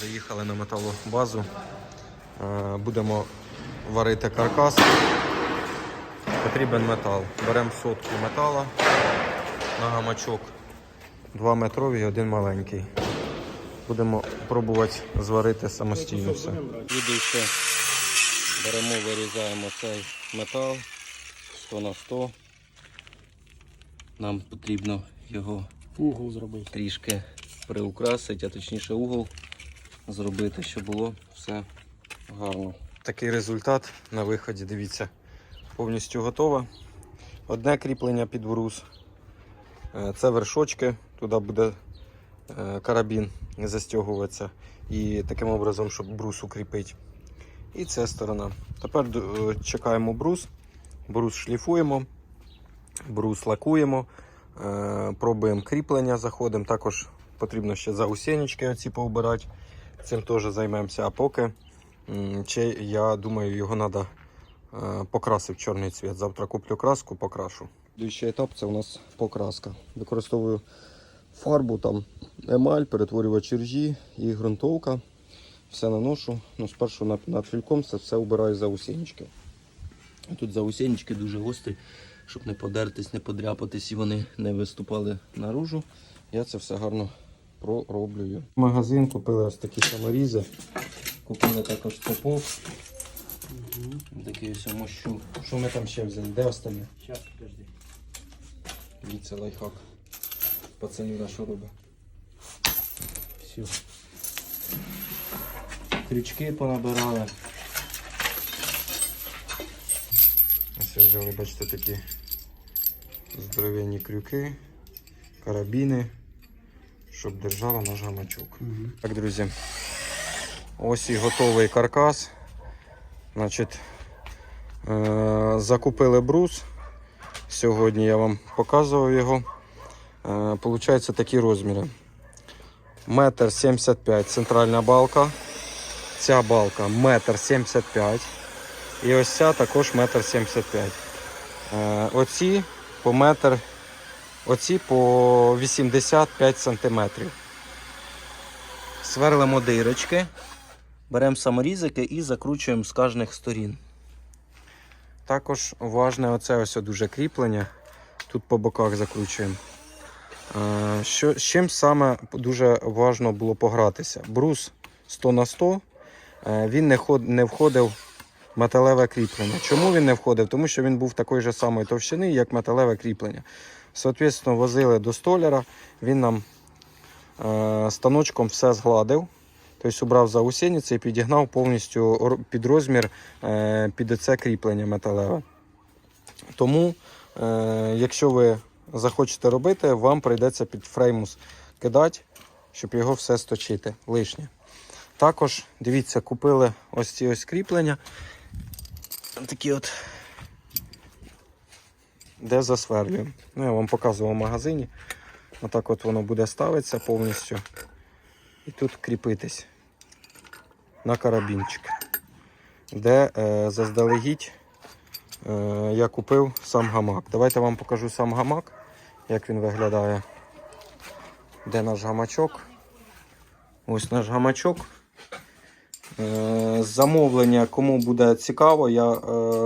Заїхали на металобазу. Е, Будемо варити каркас. Потрібен метал. Беремо сотку метала на гамачок. Два метровий, один маленький. Будемо пробувати зварити самостійно все. Слідуюче беремо, вирізаємо цей метал 100 на 100. Нам потрібно його Угол зробити. трішки приукрасити, а точніше угол зробити, щоб було все гарно. Такий результат на виході, дивіться, повністю готово. Одне кріплення під брус. Е, Це вершочки, туди буде е, карабін застягуватися. І таким образом, щоб брус укріпити. І ця сторона. Тепер е, чекаємо брус, брус шліфуємо, брус лакуємо, пробуємо кріплення, заходимо. Також потрібно ще заусенечки оці поубирати. Цим теж займемося. А поки ще, я думаю, його треба покрасити в чорний цвіт. Завтра куплю краску, покрашу. Слідуючий етап це у нас покраска. Використовую фарбу, там емаль, перетворювач ржі і ґрунтовка. Все наношу. Ну, спершу над, фільком це все убираю заусенечки. Тут заусенечки дуже гострі, щоб не подертись, не подряпатись і вони не виступали наружу. Я це все гарно пророблюю. Магазин купили ось такі саморізи. Купили також цепов. Такий ось мощу. Що ми там ще взяли? Де останнє? Зараз, подожди. Дивіться лайфхак. Пацанів на що робить. Все. Крючки понабирали. Ось взяли, бачите, такі здоровенні крюки, карабіни, щоб держала наш гамачок. Так, друзі, ось і готовий каркас. Значить, е- закупили брус. Сьогодні я вам показував його. Е, Получаються такі розміри. Метр 75 центральна балка. Ця балка метр 75. І ось ця також метр 75. Е, Оці по метр, оці по 85 сантиметрів. Сверлимо дирочки, беремо саморізики і закручуємо з кожних сторін. Також важне оце ось дуже кріплення. Тут по боках закручуємо. Що, з чим саме дуже важно було погратися? Брус 100 на 100 е, він не, ход, не входив металеве кріплення. Чому він не входив? Тому що він був такої ж самої товщини, як металеве кріплення. Соответственно, возили до столяра, він нам е, станочком все згладив. Тобто убрав заусениці і підігнав повністю під розмір е, під це кріплення металеве. Тому, е, якщо ви захочете робити, вам прийдеться під фреймус кидати, щоб його все сточити лишнє. Також, дивіться, купили ось ці ось кріплення. Такі от, де засверлюємо. Ну, я вам показував в магазині. Отак от воно буде ставитися повністю. І тут кріпитись на карабінчик, де е, заздалегідь е, я купив сам гамак. Давайте вам покажу сам гамак, як він виглядає. Де наш гамачок? Ось наш гамачок. Е, замовлення, кому буде цікаво, я е,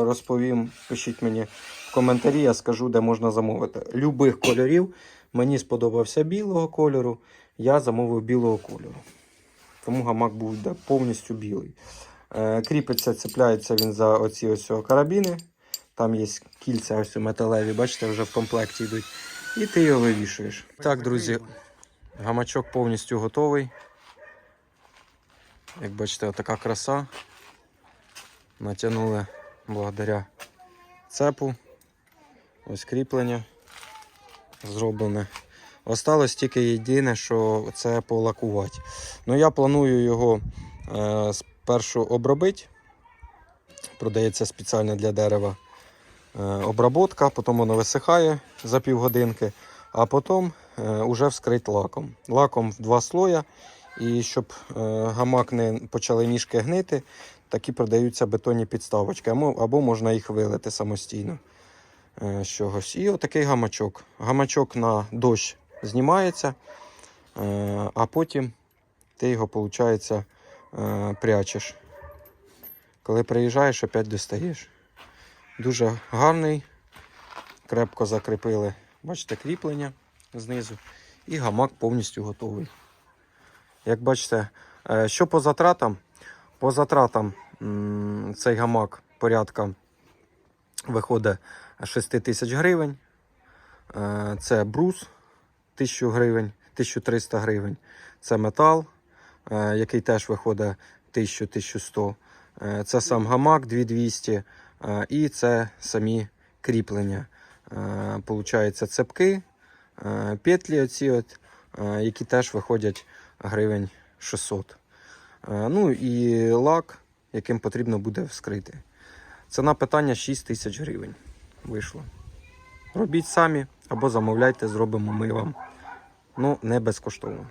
розповім. Пишіть мені в коментарі, я скажу, де можна замовити. Любих кольорів. Мені сподобався білого кольору, я замовив білого кольору. Тому гамак буде повністю білий. Е, кріпиться, цепляється він за оці ось карабіни. Там є кільця ось металеві, бачите, вже в комплекті йдуть. І ти його вивішуєш. Так, друзі, гамачок повністю готовий. Як бачите, така краса. Натягнули благодаря цепу. Ось кріплення зроблене. Осталось тільки єдине, що це полакувати. Ну, я планую його е, спершу обробити. Продається спеціально для дерева е, обработка, потім воно висихає за півгодинки, а потім е, уже вскрити лаком. Лаком в два слоя. І щоб е, гамак не почали ніжки гнити, такі продаються бетонні підставочки, або, можна їх вилити самостійно е, з чогось. І отакий гамачок. Гамачок на дощ знімається, е, а потім ти його, виходить, прячеш. Коли приїжджаєш, опять достаєш. Дуже гарний, крепко закріпили. Бачите, кріплення знизу. І гамак повністю готовий. Як бачите, е, що по затратам? По затратам цей гамак порядка виходить 6 тисяч гривень. Е, Це брус 1000 гривень, 1300 гривень. Це метал, е, який теж виходить 1000-1100. Е, Це сам гамак 2200. е, І це самі кріплення. Получається цепки, петлі оці от, які теж виходять гривень 600. Е, Ну і лак, яким потрібно буде вскрити. Ціна питання 6 тисяч гривень вийшло. Робіть самі або замовляйте, зробимо ми вам. Ну, не безкоштовно.